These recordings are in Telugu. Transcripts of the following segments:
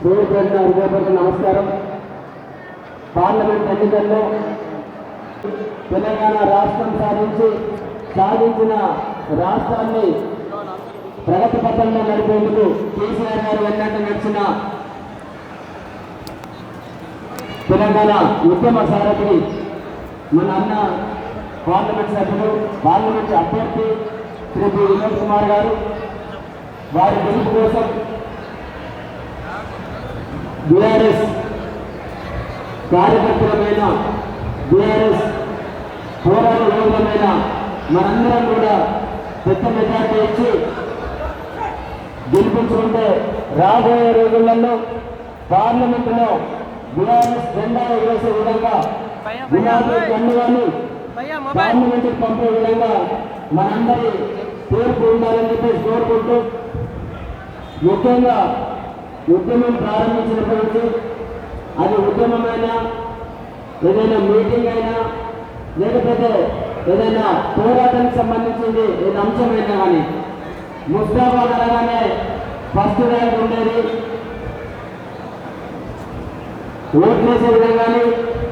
మిత్రులందరికీ పేరున హృదయపూర్వక నమస్కారం పార్లమెంట్ ఎన్నికల్లో తెలంగాణ రాష్ట్రం సాధించి సాధించిన రాష్ట్రాన్ని ప్రగతి పథంలో నడిపేందుకు కేసీఆర్ గారు వెన్నట్ట నడిచిన తెలంగాణ ఉద్యమ సారథి మన అన్న పార్లమెంట్ సభ్యులు పార్లమెంట్ అభ్యర్థి శ్రీ పి. వినోద్ కుమార్ గారు వారి గెలుపు కోసం బీఆర్ఎస్ కార్యకర్తలమైన బీఆర్ఎస్ పోరాట యోగులమైన మనందరం కూడా పెద్ద మెజార్టీ ఇచ్చి గెలిపించుకుంటే రాబోయే రోజులలో పార్లమెంటులో బీఆర్ఎస్ జెండా ఎగరేసే విధంగా గులాబీ కన్నుగాని పార్లమెంట్కి పంపే విధంగా మనందరి తీర్పు ఉండాలని చెప్పేసి కోరుకుంటూ ముఖ్యంగా ఉద్యమం ప్రారంభించినప్పటి నుంచి అది ఉద్యమమైనా ఏదైనా మీటింగ్ అయినా లేకపోతే ఏదైనా పోరాటానికి సంబంధించింది ఏదైనా అంశమైనా కానీ ముస్తాబాద్ అనగానే ఫస్ట్ ర్యాంక్ ఉండేది. ఓట్లేసే విధంగా కానీ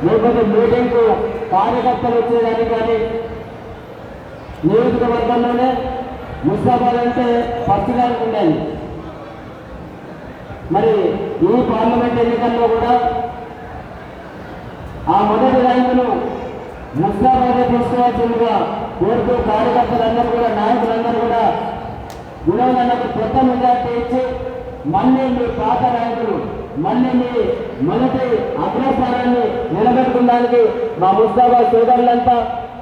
లేకపోతే మీటింగ్కు కార్యకర్తలు వచ్చేదానికి కానీ నియోజకవర్గంలోనే ముస్తాబాద్ అంటే ఫస్ట్ ర్యాంక్ ఉండేది. మరి ఈ పార్లమెంట్ ఎన్నికల్లో కూడా ఆ మొదటి ర్యాంకును ముస్లాబాద్ తీసుకోవాల్సిందిగా కోరుతూ కార్యకర్తలందరూ కూడా నాయకులందరూ కూడా గుణవలకు కొత్త మెజార్టీ ఇచ్చి మళ్ళీ మీ పాత ర్యాంకులు మళ్ళీ మీ మొదటి అగ్రస్థానాన్ని నిలబెట్టుకోవడానికి మా ముస్తాబాద్ సోదరులంతా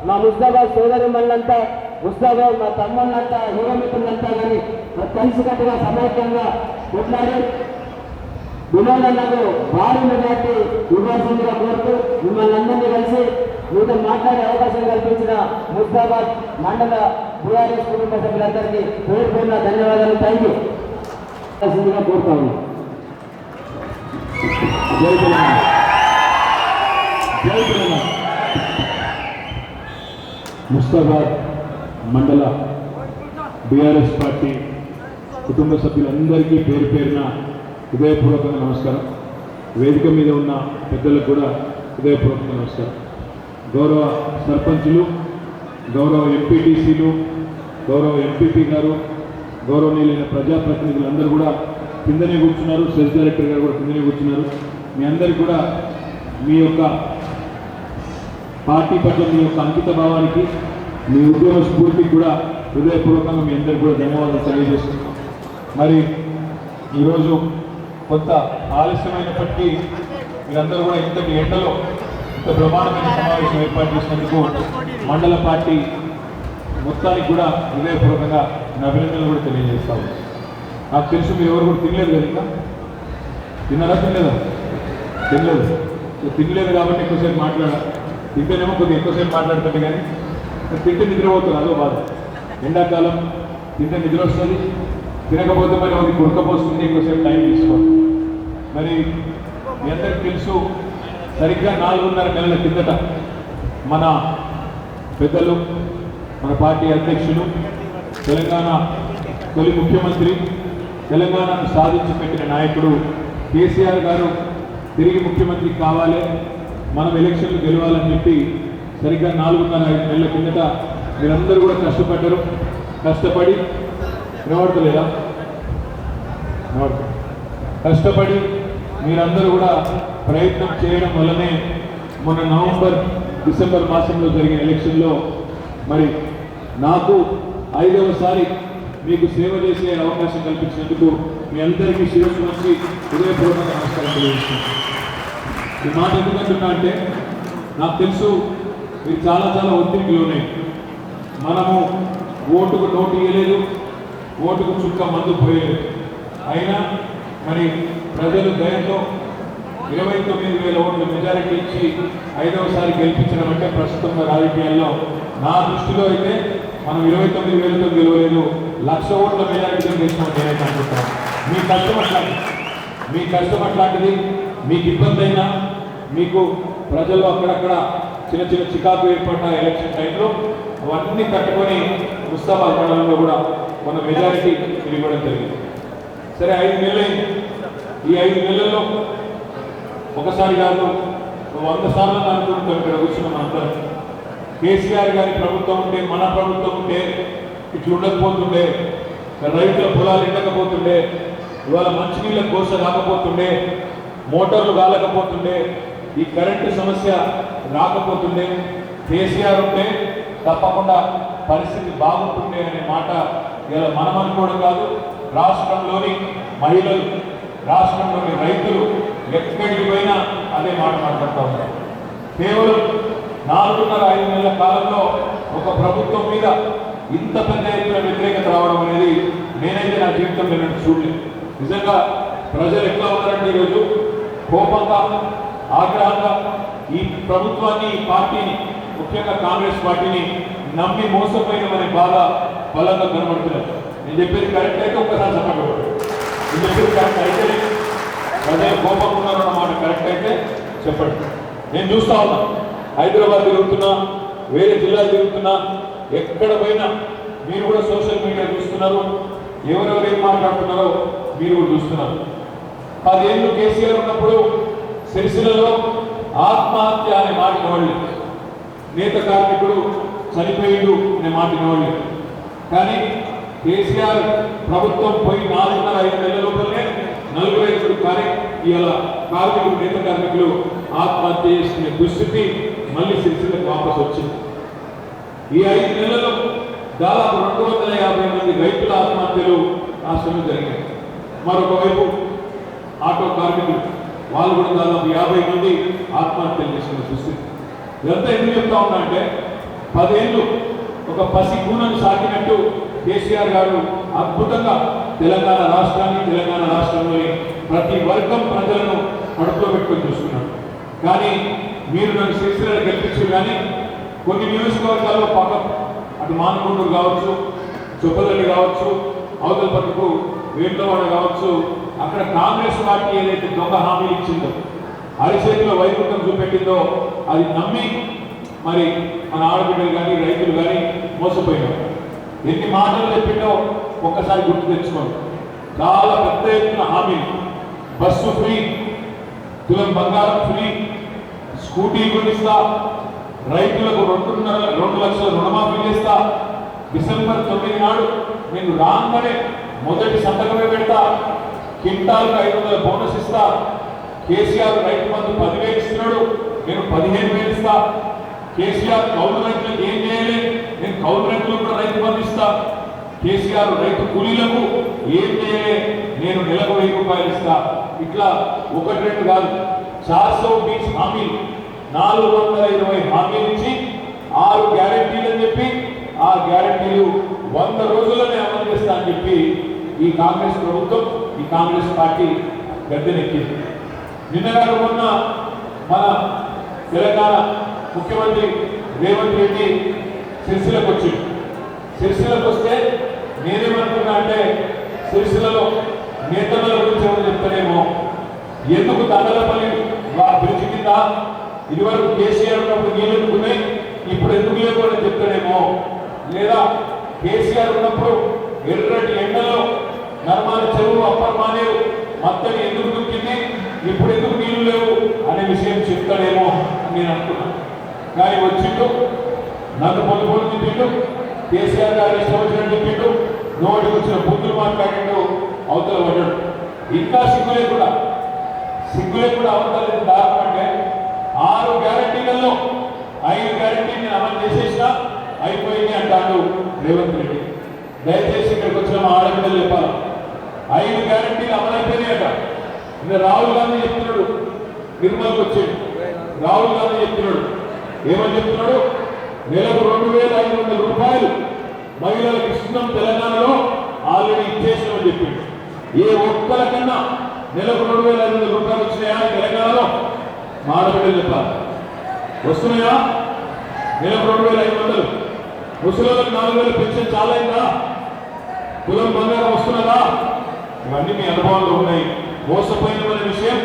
మా ముస్తాబాద్ సోదరి మళ్ళంతా ముస్తాబాద్ మా తమ్ముళ్ళంతా యువమిత్రులంతా కానీ కలిసికట్టుగా సమైక్యంగా కొట్లాడి వినోదన్నకు భారీ మెజార్టీ ఇవ్వాల్సిందిగా కోరుతూ మిమ్మల్ని అందరినీ కలిసి మీతో మాట్లాడే అవకాశం కల్పించిన ముస్తాబాద్ మండల బీఆర్ఎస్ కుటుంబ సభ్యులందరికీ పేరు పేరున ధన్యవాదాలు. థ్యాంక్ యూ కోరుతాము జై తెలంగాణ. జై తెలంగాణ. ముస్తాబాద్ మండల బీఆర్ఎస్ పార్టీ కుటుంబ సభ్యులందరికీ పేరు పేరున హృదయపూర్వకంగా నమస్కారం. వేదిక మీద ఉన్న పెద్దలకు కూడా హృదయపూర్వకంగా నమస్కారం. గౌరవ సర్పంచులు గౌరవ ఎంపీటీసీలు గౌరవ ఎంపీపీ గారు గౌరవనీయులైన ప్రజాప్రతినిధులందరూ కూడా కిందనే కూర్చున్నారు. సెస్ డైరెక్టర్ గారు కూడా కిందనే కూర్చున్నారు. మీ అందరికీ కూడా మీ యొక్క పార్టీ పట్ల మీ యొక్క అంకిత భావానికి మీ ఉద్యోగ స్ఫూర్తికి కూడా హృదయపూర్వకంగా మీ అందరికీ కూడా ధన్యవాదాలు తెలియజేస్తున్నాం. మరి ఈరోజు కొంత ఆలస్యమైనప్పటికీ మీరందరూ కూడా ఇంతటి ఎండలో ఇంత బ్రహ్మాండమైన సమావేశం ఏర్పాటు చేసినందుకు మండల పార్టీ మొత్తానికి కూడా హృదయపూర్వకంగా నా అభినందనలు కూడా తెలియజేస్తాము నాకు తెలుసు మీరు ఎవరు కూడా తినలేదు కదా ఇంకా? తిన్నారా? తినలేదా? తినలేదు. తినలేదు కాబట్టి ఎక్కువసేపు మాట్లాడా తింటేనేమో కొద్దిగా ఎక్కువసేపు మాట్లాడుతుంది కానీ తింటే నిద్రపోతుంది అదో బాధ. ఎండాకాలం తింటే నిద్ర వస్తుంది. తినకపోతే మరి అది కుడకపోస్తుంది ఎక్కువసేపు టైం తీసుకోవాలి. మరి మీ అందరికి తెలుసు సరిగ్గా నాలుగున్నర నెలల కిందట మన పెద్దలు మన పార్టీ అధ్యక్షులు తెలంగాణ తొలి ముఖ్యమంత్రి తెలంగాణను సాధించి పెట్టిన నాయకుడు కేసీఆర్ గారు తిరిగి ముఖ్యమంత్రి కావాలి మనం ఎలక్షన్లు గెలవాలని చెప్పి సరిగ్గా నాలుగున్నర ఐదు నెలల కిందట మీరందరూ కూడా కష్టపడ్డారు. కష్టపడి నిలబడతలేదా కష్టపడి మీరందరూ కూడా ప్రయత్నం చేయడం వల్లనే మొన్న నవంబర్ డిసెంబర్ మాసంలో జరిగిన ఎలక్షన్లో మరి నాకు ఐదవసారి మీకు సేవ చేసే అవకాశం కల్పించినందుకు మీ అందరికీ శిరస్సు నుంచి హృదయపూర్వక నమస్కారం తెలియజేస్తున్నాను. ఈ మాట ఎందుకంటున్నా అంటే నాకు తెలుసు మీరు చాలా చాలా ఒత్తిడికిలోనే మనము ఓటుకు నోటు ఇవ్వలేదు ఓటుకు చుక్క మందు పోయలేదు. అయినా మరి ప్రజలు దయతో ఇరవై తొమ్మిది వేల ఓట్ల మెజారిటీ ఇచ్చి ఐదవసారి గెలిపించడం అంటే ప్రస్తుతం రాజకీయాల్లో నా దృష్టిలో అయితే మనం ఇరవై తొమ్మిది వేలతో గెలవలేదు. లక్ష ఓట్ల మెజారిటీతో గెలిచినామని నేనైతే అనుకుంటాను మీ కష్టం అట్లాంటిది మీ కష్టం అట్లాంటిది మీకు ఇబ్బంది అయినా మీకు ప్రజలు అక్కడక్కడ చిన్న చిన్న చికాకు ఏర్పడిన ఎలక్షన్ టైంలో అవన్నీ తట్టుకొని ముస్తాబాద్ మండలంలో కూడా మన మెజారిటీ ఇవ్వడం జరిగింది. సరే ఐదు నెలలైంది. ఈ ఐదు నెలల్లో ఒకసారి కాదు వంద సార్లు అనుకుంటాం ఇక్కడ కూర్చున్నాం అందరం. కేసీఆర్ గారి ప్రభుత్వం ఉంటే మన ప్రభుత్వం ఉంటే ఇటు ఉండకపోతుండే రైతుల పొలాలు ఎండకపోతుండే ఇవాళ మంచినీళ్ళ కోస రాకపోతుండే మోటార్లు కాలకపోతుండే ఈ కరెంటు సమస్య రాకపోతుండే కేసీఆర్ ఉంటే తప్పకుండా పరిస్థితి బాగుంటుండే అనే మాట ఇలా మనం అనుకోవడం కాదు. రాష్ట్రంలోని మహిళలు రాష్ట్రంలోని రైతులు ఎక్కడికి పోయినా అదే మాట మాట్లాడుతూ ఉన్నారు. కేవలం నాలుగున్నర ఐదు నెలల కాలంలో ఒక ప్రభుత్వం మీద ఇంత పెద్ద ఎత్తున వ్యతిరేకత రావడం అనేది నేనైతే నా జీవితంలో నేను చూడలేదు. నిజంగా ప్రజలు ఎట్లా ఉన్నారంటే ఈరోజు? కోపంగా ఆగ్రహంగా ఈ ప్రభుత్వాన్ని ఈ పార్టీని ముఖ్యంగా కాంగ్రెస్ పార్టీని నమ్మి మోసపోయినమనే బాధ బలంగా కనబడుతున్నారు నేను చెప్పేది కరెక్ట్ అయితే ఒక్కసారి చెప్పండి నేను కరెక్ట్ అయితే ప్రజలు కోపం ఉన్నారన్న కరెక్ట్ అయితే చెప్పండి. నేను చూస్తా ఉన్నా. హైదరాబాద్ తిరుగుతున్నా వేరే జిల్లా తిరుగుతున్నా ఎక్కడ పోయినా మీరు కూడా సోషల్ మీడియా చూస్తున్నారు ఎవరెవరు ఏం మాట్లాడుతున్నారో మీరు కూడా చూస్తున్నారు. పదేళ్ళు కేసీఆర్ ఉన్నప్పుడు సిరిసిలలో ఆత్మహత్య అనే మాట వినవాళ్ళు నేత కార్మికుడు చనిపోయిండు అనే మాట వినవాళ్ళు కానీ కేసీఆర్ ప్రభుత్వం పోయి నాలుగున్నర ఐదు నెలల లోపలనే నలుగురు ఐదుగురు కార్య ఇవాళ కార్మికులు నేత కార్మికులు ఆత్మహత్య చేసుకునే దుస్థితి మళ్ళీ సిరిసిల్లకు వాపసు వచ్చింది. ఈ ఐదు నెలలు దాదాపు రెండు వందల యాభై మంది రైతుల ఆత్మహత్యలు రాష్ట్రంలో జరిగాయి. మరొక వైపు ఆటో కార్మికులు వాళ్ళు కూడా దాదాపు యాభై మంది ఆత్మహత్యలు చేసుకున్న దుస్థితి. ఇదంతా ఎందుకు చెప్తా ఉన్నా అంటే పదేళ్ళు ఒక పసి కూనను సాకినట్టు కేసీఆర్ గారు అద్భుతంగా తెలంగాణ రాష్ట్రాన్ని తెలంగాణ రాష్ట్రంలోని ప్రతి వర్గం ప్రజలను అడుగులో పెట్టుకొని చూసుకున్నాడు. కానీ మీరు నన్ను సిరిసిల్లలో గెలిపించారు కానీ కొన్ని నియోజకవర్గాల్లో పక్క అటు మానకొండూరు కావచ్చు చొప్పదల్లి కావచ్చు అవతల పక్కకు వేములవాడ కావచ్చు అక్కడ కాంగ్రెస్ పార్టీ ఏదైతే దొంగ హామీలు ఇచ్చిందో అరిచేతిలో వైకుంఠం చూపెట్టిందో అది నమ్మి మరి మన ఆడబిడ్డలు కానీ రైతులు కానీ మోసపోయినారు. ఎన్ని మాటలు చెప్పిండో ఒక్కసారి గుర్తు తెచ్చుకోండి. చాలా పెద్ద ఎత్తున హామీ. బస్సు ఫ్రీ తులం బంగారం ఫ్రీ స్కూటీ కొనిస్తా రైతులకు రెండున్నర రెండు లక్షల రుణమాఫీ చేస్తా. డిసెంబర్ తొమ్మిది నాడు నేను రాగానే మొదటి సంతకమే పెడతా. కింటాల్కి ఐదు వందల బోనస్ ఇస్తా. కేసీఆర్ రైతు బంధు పదివేలు ఇస్తున్నాడు. నేను పదిహేను వేలు ఇస్తా. కేసీఆర్ కౌలు రైతులకు ఏం చేయాలి? నేను కౌలు రైతులకు కూడా రైతు బంధిస్తా కేసీఆర్ రైతు కూలీలకు ఏం చేయాలి? నేను నెలకు వెయ్యి రూపాయలు ఇస్తా. ఇట్లా ఒకటి రెండు కాదు. చార్సో బీచ్ బీస్ హామీలు నాలుగు వందల ఇరవై హామీలు ఇచ్చి ఆరు గ్యారెంటీలు అని చెప్పి ఆ గ్యారెంటీలు వంద రోజుల్లోనే అమలు చేస్తా అని చెప్పి ఈ కాంగ్రెస్ ప్రభుత్వం ఈ కాంగ్రెస్ పార్టీ గద్దెనెక్కింది. నిన్నగారు మొన్న మన తెలంగాణ ముఖ్యమంత్రి రేవంత్ రెడ్డి సిరిసిలకు వచ్చింది సిరిసిలకు వస్తే నేనేమనుకున్నా అంటే సిరిసిలలో నేతల గురించి ఏమో చెప్తానేమో ఎందుకు దండలపల్లి వా బ్రిడ్జ్ కింద ఇదివరకు కేసీఆర్ ఉన్నప్పుడు నీళ్ళు ఎందుకున్నాయి? ఇప్పుడు ఎందుకు లేవు అని చెప్తానేమో లేదా కేసీఆర్ ఉన్నప్పుడు ఎర్రటి ఎండలో నర్మాల చెరువు అప్పర్ మానేరు మత్తని ఎందుకు దుక్కింది? ఇప్పుడు ఎందుకు నీళ్ళు లేవు? అనే విషయం చెప్తాడేమో అని నేను అనుకున్నాను. కానీ వచ్చిండు. నన్ను పొద్దు పొద్దు తిట్టిండు కేసీఆర్ గారు ఇష్టం వచ్చినట్టు తిట్టిండు నోటికి వచ్చిన బుద్ధులు మాట్లాడిండు. అవతల పడ్డాడు. ఇంకా సిగ్గు లేకుండా సిగ్గు లేకుండా అవతల దారుణం అంటే ఆరు గ్యారంటీలలో ఐదు గ్యారంటీ నేను అమలు చేసేసిన అయిపోయింది అంటాడు రేవంత్ రెడ్డి. దయచేసి ఇక్కడికి వచ్చిన మా ఆడపిల్లలు చెప్పాలి. ఐదు గ్యారంటీలు అమలైపోయినాయట ఇంకా రాహుల్ గాంధీ చెప్తున్నాడు నిర్మల్కి వచ్చాడు రాహుల్ గాంధీ చెప్తున్నాడు ఏమని చెప్తున్నాడు? నెలకు రెండు వేల ఐదు వందల రూపాయలు మహిళలకు ఇస్తున్నాం తెలంగాణలో ఆల్రెడీ ఇచ్చేసామని చెప్పింది ఏ ఒక్కరికన్నా నెలకు రెండు వేల ఐదు వందల రూపాయలు వచ్చినాయా తెలంగాణలో? మాడబిడ్డలు చెప్పాలి. వస్తున్నాయా? నెలకు రెండు వేల ఐదు వందలు. ముసలిలకు నాలుగు వేలు పెన్షన్ చాలైందా? కులం బంగారం వస్తున్నదా? ఇవన్నీ మీ అనుభవంలో ఉన్నాయి. మోసపోయిన విషయం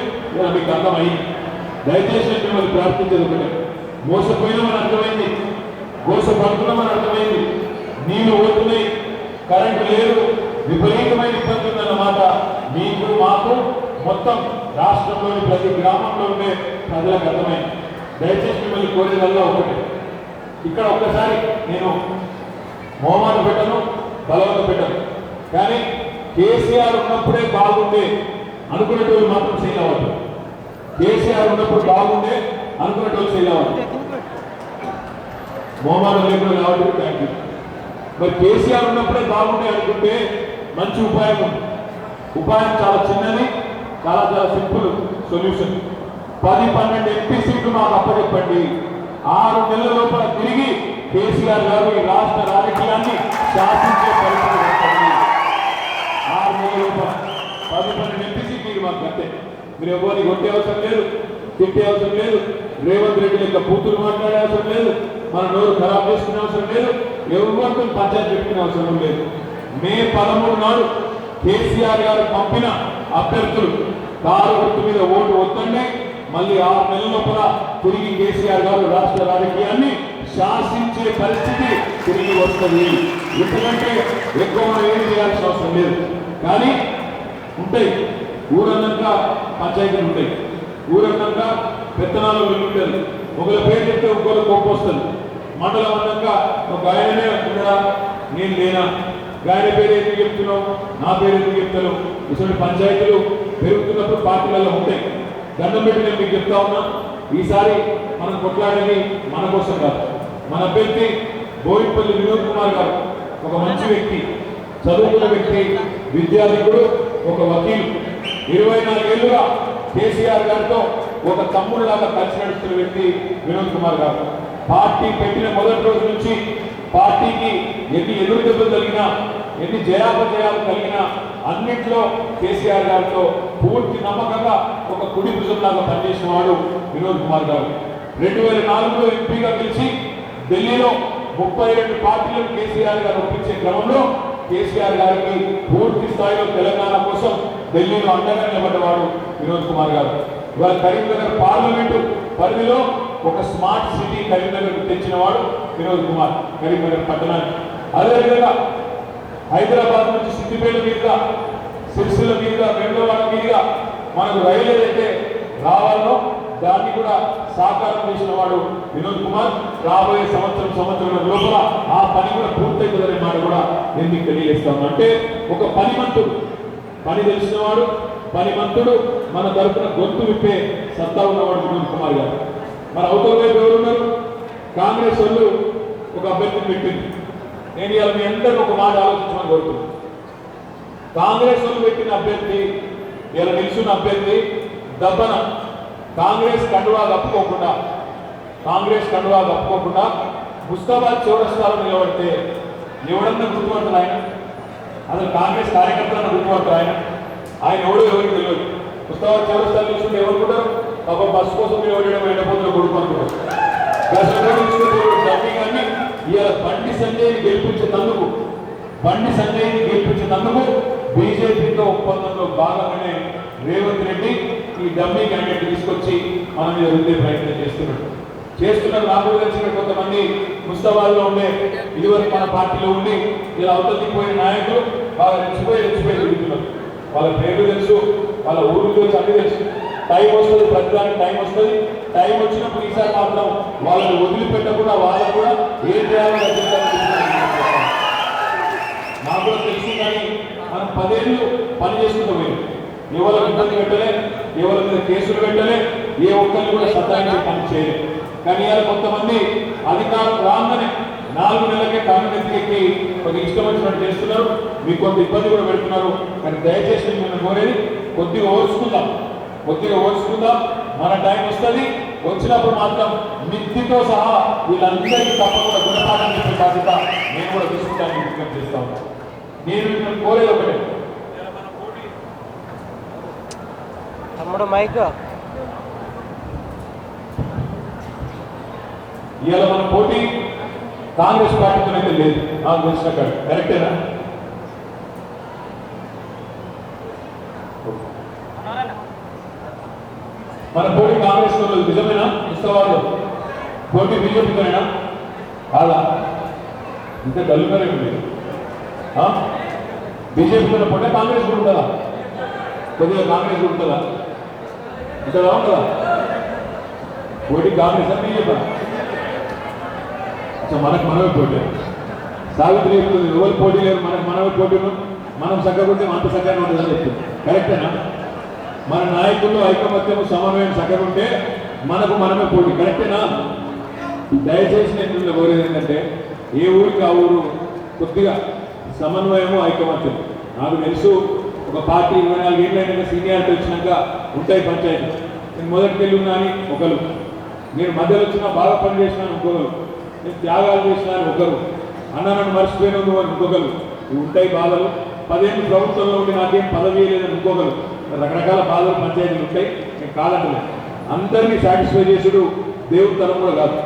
మీకు అర్థమైంది. దయచేసి మిమ్మల్ని ప్రార్థించేది ఒకటే. మోసపోయినామని అర్థమైంది. మోసపడుతున్నామని అర్థమైంది. నీళ్ళు పోతున్నాయి కరెంటు లేదు. విపరీతమైన ఇబ్బంది ఉందన్నమాట. మీకు మాకు మొత్తం రాష్ట్రంలోని ప్రతి గ్రామంలో ఉండే ప్రజలకు అర్థమైంది. దయచేసి మిమ్మల్ని కోరేదల్లా ఒకటి. ఇక్కడ ఒక్కసారి నేను మోమాను పెట్టను బలవంత పెట్టను. కానీ కేసీఆర్ ఉన్నప్పుడే బాగుండే అనుకునేటోళ్ళు మాత్రం ఫెయిల్ అవ్వదు కేసీఆర్ ఉన్నప్పుడు బాగుండే అనుకున్నట్టు ఫెయిల్ అవ్వదు మోమాటం లేకుండా కాబట్టి థ్యాంక్ యూ మరి కేసీఆర్ ఉన్నప్పుడే బాగుండే అనుకుంటే మంచి ఉపాయం ఉపాయం చాలా చిన్నది చాలా చాలా సింపుల్ సొల్యూషన్. పది పన్నెండు ఎంపీ సీట్లు మాకు అప్పచెప్పండి. ఆరు నెలల లోపల తిరిగి కేసీఆర్ గారు ఈ రాష్ట్ర రాజకీయాన్ని శాసించే పరిస్థితి ఆరు నెలల లోపల పది పన్నెండు ఎంపీ సీట్లు మాకు అంతే. మీరు ఎవరిని కొట్టే అవసరం లేదు. తిట్టే అవసరం లేదు. రేవంత్ రెడ్డి యొక్క కూతురు మాట్లాడే అవసరం లేదు. మన నోరు ఖరాబ్ చేసుకునే అవసరం లేదు. ఎవరితో పంచాయతీ పెట్టుకునే అవసరం లేదు. మే పదమూడు నాడు కేసీఆర్ గారు పంపిన అభ్యర్థులు కారు గుర్తు మీద ఓటు వద్దండి మళ్ళీ ఆరు నెలల లోపల తిరిగి కేసీఆర్ గారు రాష్ట్ర రాజకీయాన్ని శాసించే పరిస్థితి తిరిగి వస్తుంది. ఎందుకంటే ఎక్కువ మనం ఏం చేయాల్సిన అవసరం లేదు. కానీ ఉంటాయి. ఊరన్నాక పంచాయతీలు ఉంటాయి. ఊరన్నాక పెత్తనాలు వెళ్ళుంటారు ఒకరి పేరు చెప్తే ఇంకొకరు కోపం వస్తుంది మండలం అన్నాక ఒక ఆయననే అంటున్నాడా? నేను లేనా? గాయన పేరు ఎందుకు చెప్తున్నావు? నా పేరు ఎందుకు చెప్తాను ఇటువంటి పంచాయతీలు పెరుగుతున్నప్పుడు పార్టీలలో ఉంటాయి. దండం పెట్టి నేను మీకు చెప్తా ఉన్నా ఈసారి మనం కొట్లాడేది మన కోసం కాదు. మన అభ్యర్థి బోయిపల్లి వినోద్ కుమార్ గారు ఒక మంచి వ్యక్తి చదువుకున్న వ్యక్తి విద్యార్థికుడు ఒక వకీలు. ఇరవై నాలుగేళ్ళుగా కేసీఆర్ గారితో ఒక తమ్ముళ్ళలాగా కలిసి నడుస్తున్న వ్యక్తి వినోద్ కుమార్ గారు. పార్టీ పెట్టిన మొదటి రోజు నుంచి పార్టీకి ఎన్ని ఎదురు దెబ్బలు కలిగినా ఎన్ని జయాపజయాలు కలిగినా అన్నింటిలో కేసీఆర్ గారితో పూర్తి నమ్మకంగా ఒక కుడి భుజంలాగా పనిచేసిన వాడు వినోద్ కుమార్ గారు. రెండు వేల నాలుగులో ఎంపీగా గెలిచి ఢిల్లీలో ముప్పై రెండు పార్టీలను కేసీఆర్ గారు ఒప్పించే క్రమంలో కేసీఆర్ గారికి పూర్తి స్థాయిలో తెలంగాణ కోసం ఢిల్లీలో అండగా నిలబడ్డవాడు వినోద్ కుమార్ గారు. ఇవాళ కరీంనగర్ పార్లమెంటు పరిధిలో ఒక స్మార్ట్ సిటీ కరీంనగర్ తెచ్చిన వాడు వినోద్ కుమార్ కరీంనగర్ పట్టణానికి. అదేవిధంగా హైదరాబాద్ నుంచి సిద్దిపేట మీదుగా సిరిసిల్ల మీదుగా వెంగళవాడ మీదుగా మనకు రైలు ఏదైతే రావాలో దాన్ని కూడా సాకారం చేసిన వాడు వినోద్ కుమార్. రాబోయే సంవత్సరం సంవత్సరం లోపల ఆ పని కూడా పూర్తవుతుందనే మాట కూడా నేను మీకు తెలియజేస్తాను అంటే ఒక పనిమంతుడు పని తెలిసినవాడు పనిమంతుడు మన తరపున గొంతు విప్పే సత్తా ఉన్నవాడు వినోద్ కుమార్ గారు. మన అవతల వైపు ఎవరున్నారు కాంగ్రెస్ వాళ్ళు ఒక అభ్యర్థిని పెట్టింది. నేను ఇవాళ మీ అందరూ ఒక మాట ఆలోచించమని కోరుతున్నాను. కాంగ్రెస్ వాళ్ళు పెట్టిన అభ్యర్థి ఇలా నిలుచున్న అభ్యర్థి దబ్బన. కాంగ్రెస్ కండువా కప్పుకోకుండా కాంగ్రెస్ కండువా కప్పుకోకుండా ముస్తాబాద్ చౌరస్తాలో నిలబడితే ఎవడన్నా గుర్తుపడతారు ఆయన? అసలు కాంగ్రెస్ కార్యకర్తలను గుర్తుపడతారు. ఆయన ఆయన ఎవడు ఎవరికి తెలియదు. పుస్తకాలు చౌరస్తాలు చూసుకుంటే ఎవరు కూడా పాప బస్సు కోసం ఎవడడం ఎండపోతున్న కొడుకు అనుకుంటారు. డబ్బి కానీ ఇవాళ బండి సంజయ్ని గెలిపించినందుకు బండి సంజయ్ని గెలిపించినందుకు బీజేపీతో ఒప్పందంలో భాగంగానే రేవంత్ రెడ్డి ఈ డమ్మీ క్యాండిడేట్ తీసుకొచ్చి మన మీద రుద్దే ప్రయత్నం చేస్తున్నాడు. చేస్తున్న నాకు తెలిసిన కొంతమంది ముస్తవాల్లో ఉండే ఇదివరకు మన పార్టీలో ఉండి ఇలా అవతలిపోయిన నాయకులు బాగా రెచ్చిపోయి రెచ్చిపోయి తిరుగుతున్నారు వాళ్ళ పేర్లు తెలుసు వాళ్ళ ఊరు తెలుసు అన్ని తెలుసు. టైం వస్తుంది ప్రతిదానికి టైం వస్తుంది. టైం వచ్చినప్పుడు ఈసారి మాత్రం వాళ్ళని వదిలిపెట్టకుండా వాళ్ళకు కూడా ఏం చేయాలని నాకు కూడా తెలుసు కానీ మనం పదేళ్ళు పని చేసుకుంటూ పోయి ఎవరికి ఇబ్బంది పెట్టలే ఎవరి మీద కేసులు పెట్టలే ఏ ఒక్కరిని కూడా సత్తాయించి పని చేయలేదు. కానీ ఇవాళ కొంతమంది అధికారం రాగానే నాలుగు నెలలకే కన్ను ఎత్తికెక్కి ఒక ఇష్టం వచ్చినట్టు చేస్తున్నారు? మీకు కొంత ఇబ్బంది కూడా పెడుతున్నారు. కానీ దయచేసి నేను కోరేది కొద్దిగా ఓర్చుకుందాం. కొద్దిగా ఓర్చుకుందాం. మన టైం వస్తుంది. వచ్చినప్పుడు మాత్రం మిత్తితో సహా వీళ్ళందరికీ తప్పకుండా గుణపాఠం చెప్పే బాధ్యత నేను కూడా తీసుకుంటాను విజ్ఞప్తి చేస్తా ఉన్నాను నేను మిమ్మల్ని కోరేది ఒకటే. తమ్ముడు మైక్. ఇవాళ మన పోటీ కాంగ్రెస్ పార్టీతో అయితే లేదు. నాకు తెలిసిన కాదు కరెక్టేనా మన పోటీ కాంగ్రెస్లో నిజమేనా? ఇస్తావాళ్ళు పోటీ బీజేపీతోనేనా? కాదా? ఇంకా డల్లుగానే ఉంది. బీజేపీతో పోటీ కాంగ్రెస్ కూడా ఉంటుందా? కొద్దిగా కాంగ్రెస్ కూడా ఉంటుందా? ఉంటుందా ఉంటుందా? పోటీ కాంగ్రెస్ బీజేపీ. మనకు మనమే పోటీ. సావిత్రి చెప్తుంది ఎవరు పోటీ లేరు మనకు మనమే పోటీ మనం చక్కకుంటే అంత చక్కగా అని చెప్తుంది కరెక్టేనా మన నాయకుల్లో ఐకమత్యము సమన్వయం సగ్గకుంటే మనకు మనమే పోటీ. కరెక్టేనా దయచేసి నేను కోరేది ఏంటంటే ఏ ఊరికి ఆ ఊరు కొద్దిగా సమన్వయము ఐకమత్యం. నాకు తెలుసు ఒక పార్టీ ఇరవై నాలుగు ఏళ్ళైనా సీనియారిటీ వచ్చినాక ఉంటాయి పంచాయతీ నేను మొదటికి వెళ్ళి ఉన్నాను ఒకరు. నేను మధ్యలో వచ్చినా బాగా పనిచేసినా ఇంకొకరు నేను త్యాగాలు చేసిన ఒకరు. అన్న నన్ను మర్చిపోయినందు అని ఇంకొకరు ఉంటాయి బాధలు. పదేళ్ళు ప్రభుత్వంలో ఉండి నాకేం పదవి లేదని ఇంకొకరు. రకరకాల బాధలు పంచాయతీలు ఉంటాయి. నేను కాదంటలేదు. అందరినీ సాటిస్ఫై చేసుడు దేవుడి తరం కూడా కాదు.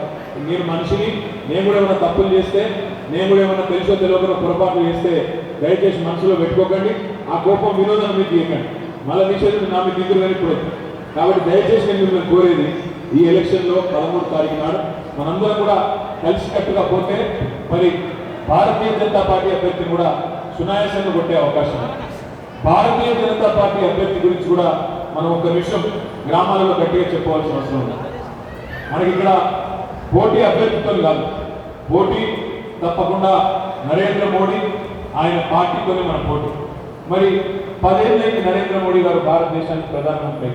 నేను మనిషిని నేను కూడా ఏమైనా తప్పులు చేస్తే నేను కూడా ఏమైనా తెలుసో తెలియకుండా పొరపాట్లు చేస్తే దయచేసి మనసులో పెట్టుకోకండి. ఆ కోపం వినోదాన్ని మీకు తీయకండి. మళ్ళీ నిషేధం నా మీద దిగులు వెళ్ళిపోయింది. కాబట్టి దయచేసి నేను మిమ్మల్ని కోరేది ఈ ఎలక్షన్లో పదమూడు తారీఖు నాడు మనందరం కూడా కలిసికట్టుగా పోతే మరి భారతీయ జనతా పార్టీ అభ్యర్థిని కూడా సునాయాసంగా కొట్టే అవకాశం ఉంది. భారతీయ జనతా పార్టీ అభ్యర్థి గురించి కూడా మనం ఒక విషయం గ్రామాలలో గట్టిగా చెప్పవలసిన అవసరం ఉంది. మనకి ఇక్కడ పోటీ అభ్యర్థితో కాదు. పోటీ తప్పకుండా నరేంద్ర మోడీ ఆయన పార్టీతోనే మన పోటీ. మరి పదేళ్ళకి నరేంద్ర మోడీ గారు భారతదేశానికి ప్రధానమంత్రి.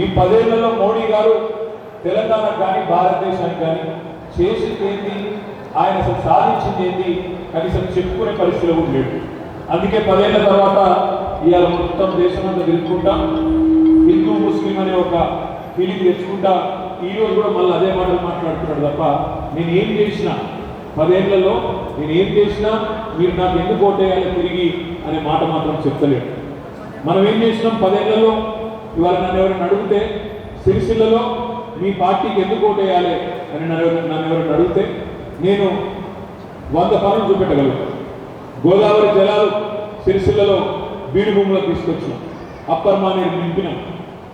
ఈ పదేళ్ళలో మోడీ గారు తెలంగాణకు కానీ భారతదేశానికి కానీ చేసింది ఏంటి ఆయన అసలు సాధించింది ఏంటి కనీసం చెప్పుకునే పరిస్థితిలో కూడా అందుకే పదేళ్ళ తర్వాత ఇవాళ మొత్తం దేశమంతా తిరుగుకుంటా హిందూ ముస్లిం అనే ఒక ఫీలింగ్ తెచ్చుకుంటా ఈ రోజు కూడా మళ్ళీ అదే మాటలు మాట్లాడుతున్నాడు తప్ప నేను ఏం చేసినా పదేళ్ళలో నేను ఏం చేసినా మీరు నాకు ఎందుకు ఓటేయాలి తిరిగి అనే మాట మాత్రం చెప్తలేడు. మనం ఏం చేసినాం? పదేళ్ళలో ఇవాళ నన్ను ఎవరైనా అడిగితే సిరిసిల్లలో మీ పార్టీకి ఎందుకు ఓటేయాలి అని నన్ను ఎవరైనా- నన్ను ఎవరైనా అడిగితే నేను వంద పనులు చూపెట్టగలను. గోదావరి జలాలు సిరిసిల్లలో బీడు భూములకు తీసుకొచ్చినాం. అప్పర్ మానేరు నింపినాం.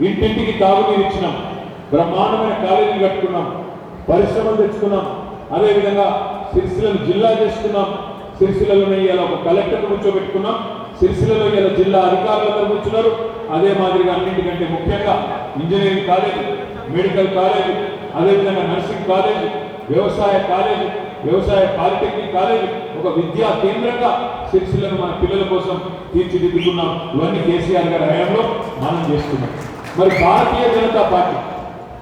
ఇంటింటికి తాగునీరు ఇచ్చినాం. బ్రహ్మాండమైన కాలేజీలు కట్టుకున్నాం. పరిశ్రమలు తెచ్చుకున్నాం. అదేవిధంగా సిరిసిల్లను జిల్లా చేసుకున్నాం. సిరిసిల్లలో ఇలా ఒక కలెక్టర్ కూర్చోబెట్టుకున్నాం. సిరిసిల్లలో ఇలా జిల్లా అధికారులందరూ కూర్చున్నారు. అదే మాదిరిగా అన్నింటికంటే ముఖ్యంగా ఇంజనీరింగ్ కాలేజీ. మెడికల్ కాలేజ్ అదేవిధంగా నర్సింగ్ కాలేజ్ వ్యవసాయ కాలేజ్ వ్యవసాయ పాలిటెక్నిక్ కాలేజ్ ఒక విద్యా కేంద్రంగా సిరిసిల్లను మన పిల్లల కోసం తీర్చిదిద్దుకున్నాం. ఇవన్నీ కేసీఆర్ గారి హయాంలో మనం చేస్తున్నాం. మరి భారతీయ జనతా పార్టీ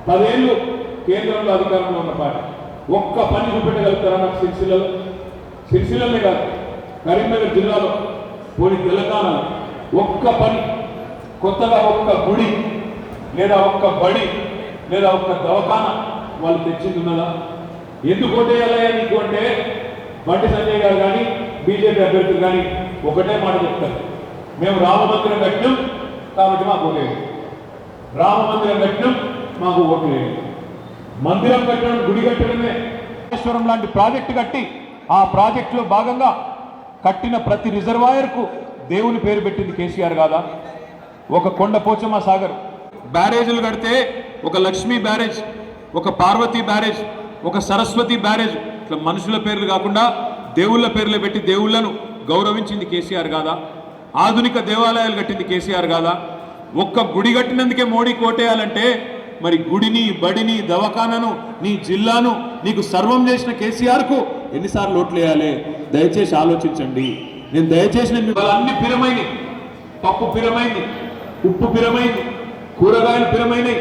పదేళ్ళు కేంద్రంలో అధికారంలో ఉన్న పార్టీ. ఒక్క పని చూపెట్టగలుగుతారా నాకు సిరిసిల్లలో? సిరిసిల్లనే కాదు కరీంనగర్ జిల్లాలో పోని తెలంగాణలో. ఒక్క పని కొత్తగా ఒక్క గుడి లేదా ఒక్క బడి లేదా ఒక దవకాన వాళ్ళు తెచ్చింది ఉన్నదా ఎందుకు ఓటేయాలయ్యా నీకు అంటే? బండి సంజయ్ గారు కానీ బీజేపీ అభ్యర్థులు కానీ ఒకటే మాట చెప్తారు. మేము రామ మందిరం కట్టినాం కాబట్టి మాకు ఓటేయండి రామ మందిరం కట్టినాం మాకు ఓటు వేయండి మందిరం కట్టడం గుడి కట్టడమే. రామేశ్వరం లాంటి ప్రాజెక్టు కట్టి ఆ ప్రాజెక్టులో భాగంగా కట్టిన ప్రతి రిజర్వాయర్కు దేవుని పేరు పెట్టింది కేసీఆర్ కాదా ఒక కొండ పోచమ్మ సాగర్. బ్యారేజీలు కడితే ఒక లక్ష్మీ బ్యారేజ్ ఒక పార్వతీ బ్యారేజ్ ఒక సరస్వతి బ్యారేజ్ ఇట్లా మనుషుల పేర్లు కాకుండా దేవుళ్ళ పేర్లు పెట్టి దేవుళ్ళను గౌరవించింది కేసీఆర్ కాదా ఆధునిక దేవాలయాలు కట్టింది కేసీఆర్ కాదా ఒక్క గుడి కట్టినందుకే మోడీ కోటేయాలంటే మరి గుడిని బడిని దవాఖానను నీ జిల్లాను నీకు సర్వం చేసిన కేసీఆర్కు ఎన్నిసార్లు ఓట్లు వేయాలి? దయచేసి ఆలోచించండి. నేను దయచేసి నేను అన్ని పిరమైంది. పప్పు పిరమైంది. ఉప్పు పిరమైంది. కూరగాయలు పిరమైనవి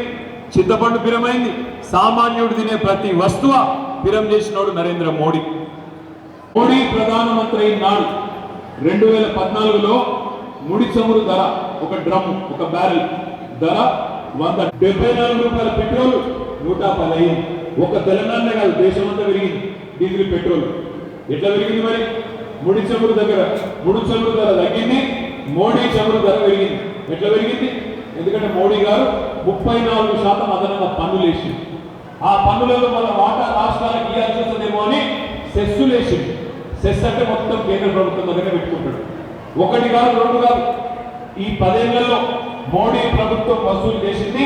చింతపండు పిరమైంది సామాన్యుడు తినే ప్రతి వస్తువ పిరం చేసినోడు నరేంద్ర మోడీ. మోడీ ప్రధానమంత్రి అయినాడు. రెండు వేల పద్నాలుగులో ముడి చమురు ధర ఒక డ్రమ్ ఒక బ్యారెల్ ధర వంద డెబ్బై నాలుగు రూపాయల పెట్రోల్ నూట పది ఒక తెలంగాణ కాదు అంతా పెరిగింది డీజిల్ పెట్రోల్. ఎట్లా పెరిగింది మరి? ముడి చమురు దగ్గర ముడి చమురు ధర తగ్గింది మోడీ చమురు ధర పెరిగింది. ఎట్లా పెరిగింది? ఎందుకంటే మోడీ గారు ముప్పై నాలుగు శాతం అదనంగా పన్నులు వేసింది ఆ పన్నులలో మన వాటా రాష్ట్రాలకు ఇవ్వాల్సి వస్తుందేమో అని సెస్సులు వేసింది సెస్ అంటే మొత్తం కేంద్ర ప్రభుత్వం దగ్గర పెట్టుకుంటాడు. ఒకటి కాదు రెండు కాదు. ఈ పదేళ్ళలో మోడీ ప్రభుత్వం వసూలు చేసింది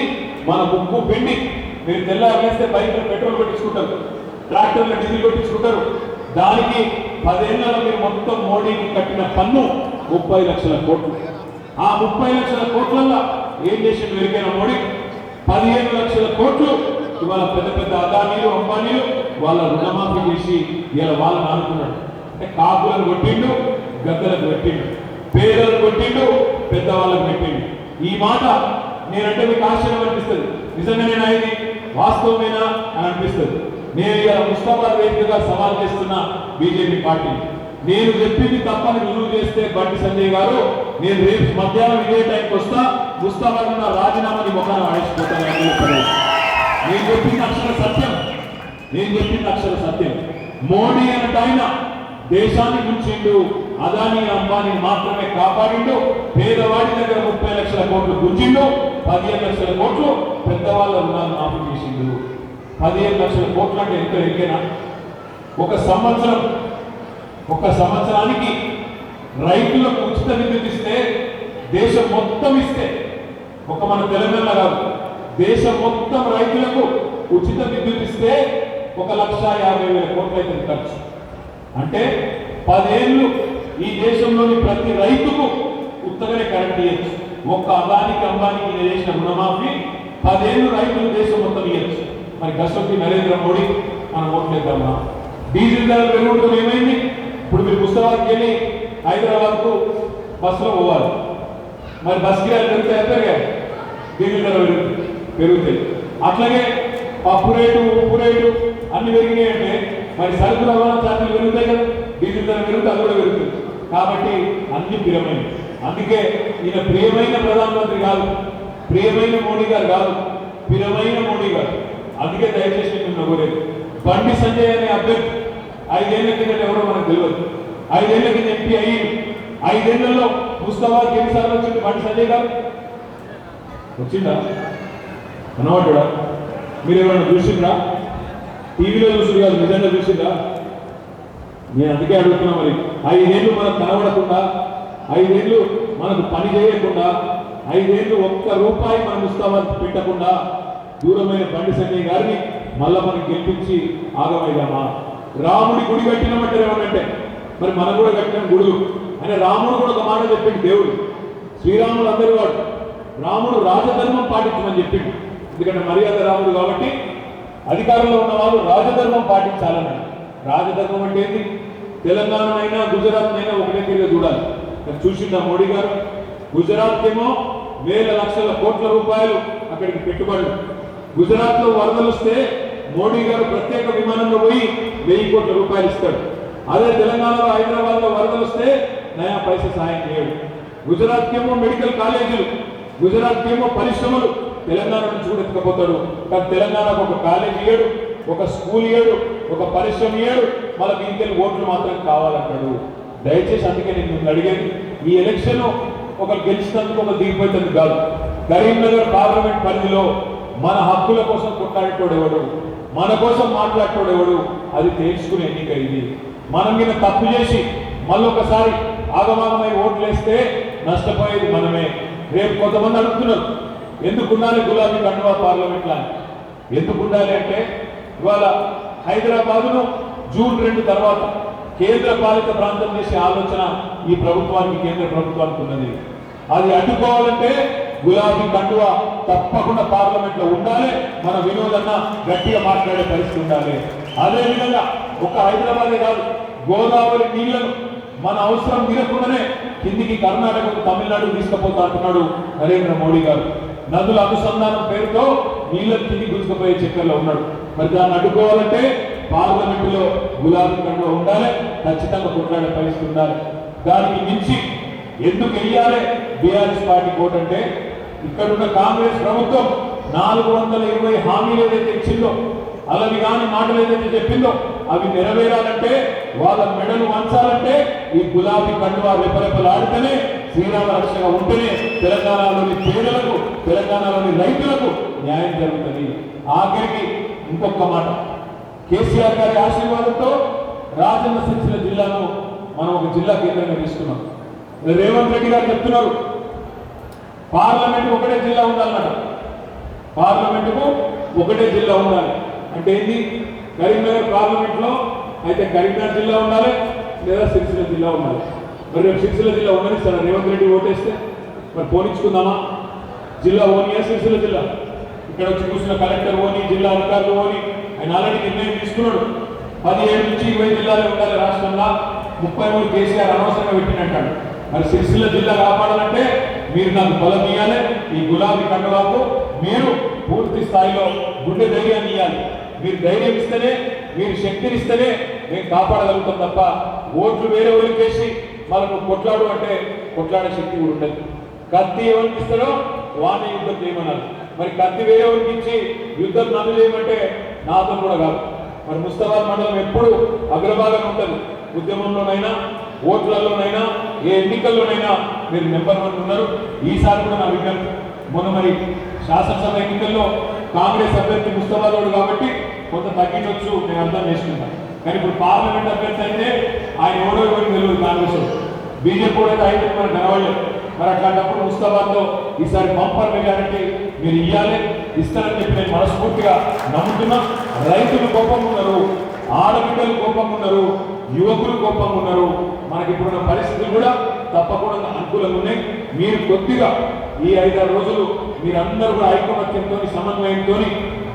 మన ముక్కు పిండి. మీరు తెల్ల వేస్తే బైక్లో పెట్రోల్ పెట్టించుకుంటారు ట్రాక్టర్లు డీజిల్ పెట్టించుకుంటారు దానికి పదేళ్ళలో మీరు మొత్తం మోడీకి కట్టిన పన్ను ముప్పై లక్షల కోట్లు. ఆ ముప్పై లక్షల కోట్లలో ఏం చేసిండు వెరికైన మోడీ? పదిహేను లక్షల కోట్లు ఇవాళ పెద్ద పెద్ద అదానీలు అంబానీలు వాళ్ళ రుణమాఫీ చేసి ఇలా వాళ్ళని అనుకున్నాడు అంటే కాకులను కొట్టిండు గద్దలకు పెట్టిండు. పేదలను కొట్టిండు పెద్దవాళ్ళకు పెట్టిండు. ఈ మాట నేనంటే మీకు ఆశ్చర్యం అనిపిస్తుంది. నిజంగానే నాయని వాస్తవమేనా అని అనిపిస్తుంది. నేను ఇలా ముస్తాబాద్ వేదికగా సవాల్ చేస్తున్న బీజేపీ పార్టీ నేను చెప్పింది తప్పని రుజువు చేస్తే బండి సంజయ్ గారు నేను రేపు మధ్యాహ్నం ఇదే టైంకి వస్తా ముస్తాబాద్ ఉన్న రాజీనామాని ముఖాన ఆడిచిపోతాను అని నేను చెప్పింది అక్షర సత్యం. నేను చెప్పింది అక్షర సత్యం. మోడీ అన్నట్టు ఆయన దేశాన్ని ముంచిండు అదాని అంబానీ మాత్రమే కాపాడిండు పేదవాడి దగ్గర ముప్పై లక్షల కోట్లు గుంజిండు పదిహేను లక్షల కోట్లు పెద్దవాళ్ళ రుణాలు మాఫీ చేసిండు. పదిహేను లక్షల కోట్లు అంటే ఎంత ఎక్కేనా? ఒక సంవత్సరం ఒక సంవత్సరానికి రైతులకు ఉచిత విద్యుత్ ఇస్తే దేశం మొత్తం ఇస్తే ఒక మన తెలంగాణ కాదు దేశం మొత్తం రైతులకు ఉచిత విద్యుత్ ఇస్తే ఒక లక్ష యాభై వేల కోట్లు అయితే ఖర్చు. అంటే పదేళ్ళు ఈ దేశంలోని ప్రతి రైతుకు ఉత్తగనే కరెంట్ ఇవ్వచ్చు ఒక్క అదానికి అంబానికి నేను చేసిన రుణమాఫీ పదేళ్ళు రైతులు దేశం మొత్తం ఇవ్వచ్చు మరి కష్టపడి నరేంద్ర మోడీ మనం ఓట్లేద్దామా? డీజిల్ ధర పెరుగుతూ ఏమైంది? ఇప్పుడు మీరు పుస్తకాలకు వెళ్ళి హైదరాబాద్కు బస్సులో పోవాలి. మరి బస్ కిరాయిలు పెరుగుతాయి? పెరిగాయి. డీజిల్ ధర పెరుగుతాయి. అట్లాగే పప్పు రేటు ఉప్పు రేటు అన్ని పెరిగినాయి అంటే మరి సరుకుల రవాణా ఛార్జీలు పెరుగుతాయి కదా? డీజిల్ ధర పెరుగుతుంది అది కూడా పెరుగుతుంది కాబట్టి అన్ని ప్రియమైనవి అందుకే ఈయన ప్రియమైన ప్రధానమంత్రి కాదు. ప్రియమైన మోడీ గారు కాదు. ప్రియమైన మోడీ గారు. అందుకే దయచేసి నేను నవ్వలేదు. బండి సంజయ్ అనే అభ్యర్థి ఐదేళ్ళ కిందట ఎవరో మనకు తెలియదు ఐదేళ్ళ కింద ఎంపీ అయ్యింది ఐదేళ్ళలో ముస్తాబాద్ ఎన్నిసార్లు వచ్చింది బండి సంజయ్ గారు? వచ్చిందా? కనబడ్డా? మీరు ఎవరైనా చూసిండ్రా? టీవీలో చూసి కాదు నిజంగా చూసిందా నేను అందుకే అడుగుతున్నా మరి ఐదేళ్ళు మనకు కనబడకుండా ఐదేళ్ళు మనకు పని చేయకుండా ఐదేళ్ళు ఒక్క రూపాయి మనం ముస్తాబాద్ పెట్టకుండా దూరమైన బండి సంజయ్ గారిని మళ్ళా మనం గెలిపించి ఆగమైదామా రాముడి గుడి కట్టినమంటారు ఏమంటే మరి మనం కూడా కట్టిన గుడులు. ఆయన రాముడు కూడా ఒక మాట చెప్పింది దేవుడు. శ్రీరాముడు అందరి వాడు. రాముడు రాజధర్మం పాటించమని చెప్పిండు. ఎందుకంటే మర్యాద రాముడు కాబట్టి అధికారంలో ఉన్న వాళ్ళు రాజధర్మం పాటించాలని రాజధర్మం అంటే ఏంటి తెలంగాణ అయినా గుజరాత్ అయినా ఒకటే తిరిగి చూడాలి. మరి చూసిందా మోడీ గారు? గుజరాత్ ఏమో వేల లక్షల కోట్ల రూపాయలు అక్కడికి పెట్టుబడులు. గుజరాత్లో వరదలు వస్తే మోడీ గారు ప్రత్యేక విమానంలో పోయి వెయ్యి కోట్ల రూపాయలు ఇస్తాడు. అదే తెలంగాణలో హైదరాబాద్లో వరదలు వస్తే నయా పైస సాయం చేయడు. గుజరాత్ ఏమో మెడికల్ కాలేజీలు గుజరాత్ ఏమో పరిశ్రమలు తెలంగాణ నుంచి కూడా ఎత్తుకపోతాడు. కానీ తెలంగాణకు ఒక కాలేజీ ఇయ్యడు ఒక స్కూల్ ఇయ్యడు ఒక పరిశ్రమ ఇయ్యడు మళ్ళీ దీనికి ఓట్లు మాత్రం కావాలంటాడు. దయచేసి అందుకే నేను మిమ్మల్ని అడిగేది ఈ ఎలక్షన్ ఒకరు గెలిచినందుకు ఒక దిగిపోతుంది కాదు. కరీంనగర్ పార్లమెంట్ పరిధిలో మన హక్కుల కోసం కొట్లాడేటోడు ఎవడు? మన కోసం మాట్లాడేటోడు ఎవడు? అది తెలుసుకునే ఎన్నిక ఇది. మనం మీద తప్పు చేసి మళ్ళొకసారి ఆగమాగమై ఓట్లేస్తే నష్టపోయేది మనమే. రేపు కొంతమంది అడుగుతున్నారు ఎందుకు ఉండాలి గులాబీ కండువా పార్లమెంట్ అని ఎందుకు ఉండాలి అంటే ఇవాళ హైదరాబాదును జూన్ రెండు తర్వాత కేంద్ర పాలిత ప్రాంతం చేసే ఆలోచన ఈ ప్రభుత్వానికి కేంద్ర ప్రభుత్వానికి ఉన్నది. అది అడ్డుకోవాలంటే గులాబీ కండువ తప్పకుండా పార్లమెంట్లో ఉండాలి. మన వినోదన్న గట్టిగా మాట్లాడే పరిస్థితి ఉండాలి. అదేవిధంగా ఒక హైదరాబాదే కాదు గోదావరి నీళ్ళను మన అవసరం తీరకుండానే కిందికి కర్ణాటకకు తమిళనాడు తీసుకుపోతా అంటున్నాడు నరేంద్ర మోడీ గారు. నదుల అనుసంధానం పేరుతో నీళ్ళ తిరిగి గుంజుకుపోయే చక్కెరలో ఉన్నాడు. మరి దాన్ని అడ్డుకోవాలంటే పార్లమెంటులో గులాబీ కండువ ఉండాలి ఖచ్చితంగా కొట్లాడే పరిస్థితి ఉండాలి. దానికి మించి ఎందుకు వెయ్యాలి? బీఆర్ఎస్ పార్టీ కోటంటే ఇక్కడున్న కాంగ్రెస్ ప్రభుత్వం నాలుగు వందల ఇరవై హామీలు ఏదైతే ఇచ్చిందో అలావి కాని మాటలు ఏదైతే చెప్పిందో అవి నెరవేరాలంటే వాళ్ళ మెడలు వంచాలంటే ఈ గులాబీ కండువా రెపరెపలాడితేనే శ్రీరామ రక్షగా ఉంటేనే తెలంగాణలోని పేదలకు తెలంగాణలోని రైతులకు న్యాయం జరుగుతుంది. ఆఖరికి ఇంకొక మాట. కేసీఆర్ గారి ఆశీర్వాదంతో రాజన్న సిరిసిల్ల జిల్లాను మనం ఒక జిల్లా కేంద్రంగా తీసుకున్నాం. రేవంత్ రెడ్డి గారు చెప్తున్నారు పార్లమెంట్ ఒకటే జిల్లా ఉండాలన్నమాట పార్లమెంటుకు ఒకటే జిల్లా ఉండాలి. అంటే ఏంది? కరీంనగర్ పార్లమెంట్లో అయితే కరీంనగర్ జిల్లా ఉండాలి లేదా సిరిసిల్ల జిల్లా ఉండాలి. మరి రేపు సిరిసిల్ల జిల్లా ఉండని సార్ రేవంత్ రెడ్డి ఓటేస్తే మరి పోనించుకుందామా జిల్లా ఓనియా సిరిసిల్ల జిల్లా? ఇక్కడ వచ్చి కూర్చున్న కలెక్టర్ ఓని జిల్లా అధికారులు ఓని ఆయన ఆల్రెడీ నిర్ణయం తీసుకున్నాడు. పదిహేడు నుంచి ఇరవై జిల్లాలో ఉండాలి రాష్ట్రంలో. ముప్పై మూడు కేసీఆర్ అనవసరంగా పెట్టినట్టాడు మరి సిరిసిల్ల జిల్లా కాపాడాలంటే మీరు నాకు బలం ఇవ్వాలి ఈ గులాబీ కండువాకు మీరు పూర్తి స్థాయిలో గుండె ధైర్యాన్ని ఇవ్వాలి మీరు ధైర్యం ఇస్తేనే మీరు శక్తిని ఇస్తేనే మేము కాపాడగలుగుతాం తప్ప ఓట్లు వేరే ఊరికి వేసి మనకు కొట్లాడు అంటే కొట్లాడే శక్తి కూడా ఉండదు. కత్తి ఎవరికి ఇస్తాడో వాడిని యుద్ధం చేయమన్నారు. మరి కత్తి వేరే వాళ్ళకి ఇచ్చి యుద్ధం నన్ను చేయమంటే నాతో కూడా కాదు. మరి ముస్తాబాద్ మండలం ఎప్పుడు అగ్రభాగం ఉంటుంది. ఉద్యమంలోనైనా ఓట్లలోనైనా ఏ ఎన్నికల్లోనైనా మీరు నెంబర్ వన్ ఉన్నారు. ఈసారి కూడా నా విజ్ఞప్తి మొన్న మరి శాసనసభ ఎన్నికల్లో కాంగ్రెస్ అభ్యర్థి ముస్తాబాదోడు కాబట్టి కొంత తగ్గించవచ్చు నేను అర్థం చేసుకున్నాను కానీ ఇప్పుడు పార్లమెంట్ అభ్యర్థి అయితే ఆయన ఎవరో ఎవరికి తెలియదు కాంగ్రెస్ బీజేపీ కూడా అయితే అయితే గెలవలేదు మరి అట్లాంటప్పుడు ముస్తాబాద్లో ఈసారి బంపర్ మెజారిటీ మీరు ఇవ్వాలి ఇస్తారని చెప్పి నేను మనస్ఫూర్తిగా నమ్ముతున్నా. రైతులు కోపంగా ఉన్నారు ఆడబిడ్డలు కోపంగా ఉన్నారు యువకులు కోపంగా ఉన్నారు మనకి ఇప్పుడున్న పరిస్థితులు కూడా తప్పకుండా అనుకూలంగా ఉన్నాయి. మీరు కొద్దిగా ఈ ఐదారు రోజులు మీరందరూ కూడా ఐకమత్యంతో సమన్వయంతో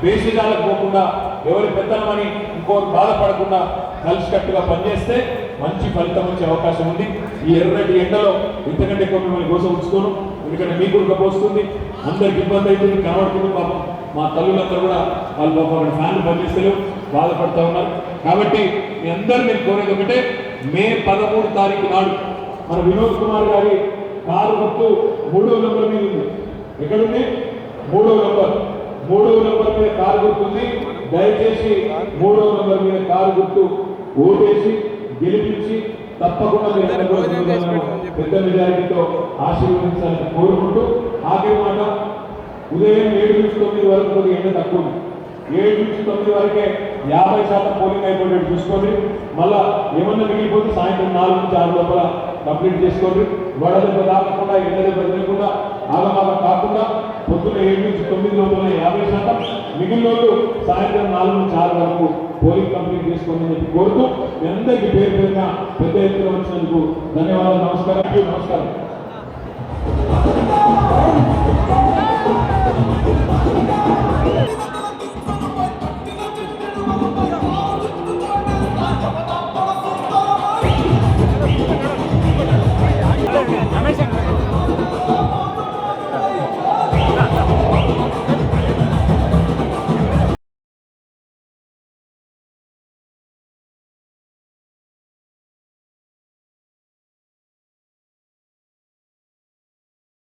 వేషజాలకు పోకుండా ఎవరి పెద్దలమని ఇంకోరు బాధపడకుండా కలిసికట్టుగా పనిచేస్తే మంచి ఫలితం వచ్చే అవకాశం ఉంది. ఈ ఎర్రటి ఎండలో ఇంతకంటే ఎక్కువ మిమ్మల్ని కోసం ఉంచుకోను ఎందుకంటే మీకు ఉడకపోస్తుంది అందరికి ఇబ్బంది అవుతుంది కనబడుతుంది పాపం. మా తల్లులందరూ కూడా వాళ్ళు పాపం ఫ్యాన్లు పనిచేస్తలేవు బాధపడుతూ ఉన్నారు. కాబట్టి మీ అందరూ నేను కోరేది ఒకటే మే పదమూడు తారీఖు నాడు మన వినోద్ కుమార్ గారి కారు గుర్తు మూడో నెంబర్ మీద ఉంది. ఎక్కడుంది? మూడో నెంబర్. మూడో నెంబర్ మీద కారు గుర్తుంది దయచేసి మూడో నెంబర్ మీద కారు గుర్తు ఓటేసి గెలిపించి తప్పకుండా. పెద్ద మెజారిటీతో ఆశీర్వదించాలని కోరుకుంటూ ఆఖరి మాట. ఉదయం ఏడు నుంచి తొమ్మిది వరకు ఎండ తక్కువ ఉంది. ఏడు నుంచి తొమ్మిది వరకే యాభై శాతం పోలింగ్ అయిపోయేటట్టు చూసుకోండి. మళ్ళా ఏమన్నా మిగిలిపోతే సాయంత్రం నాలుగు నుంచి ఆరు లోపల కంప్లీట్ చేసుకోండి. వడదెబ్బ తాకకుండా ఎండ దెబ్బ తినకుండా ఆగమాగం కాకుండా పొద్దున్న ఏడు నుంచి తొమ్మిది లోపల యాభై శాతం. మిగిలిన వాళ్ళు సాయంత్రం నాలుగు నుంచి ఆరు వరకు పోలింగ్ కంప్లీట్ చేసుకోండి అని చెప్పి కోరుతూ మీ అందరికీ పేరు పేరున పెద్ద ఎత్తున వచ్చినందుకు ధన్యవాదాలు నమస్కారం. నమస్కారం.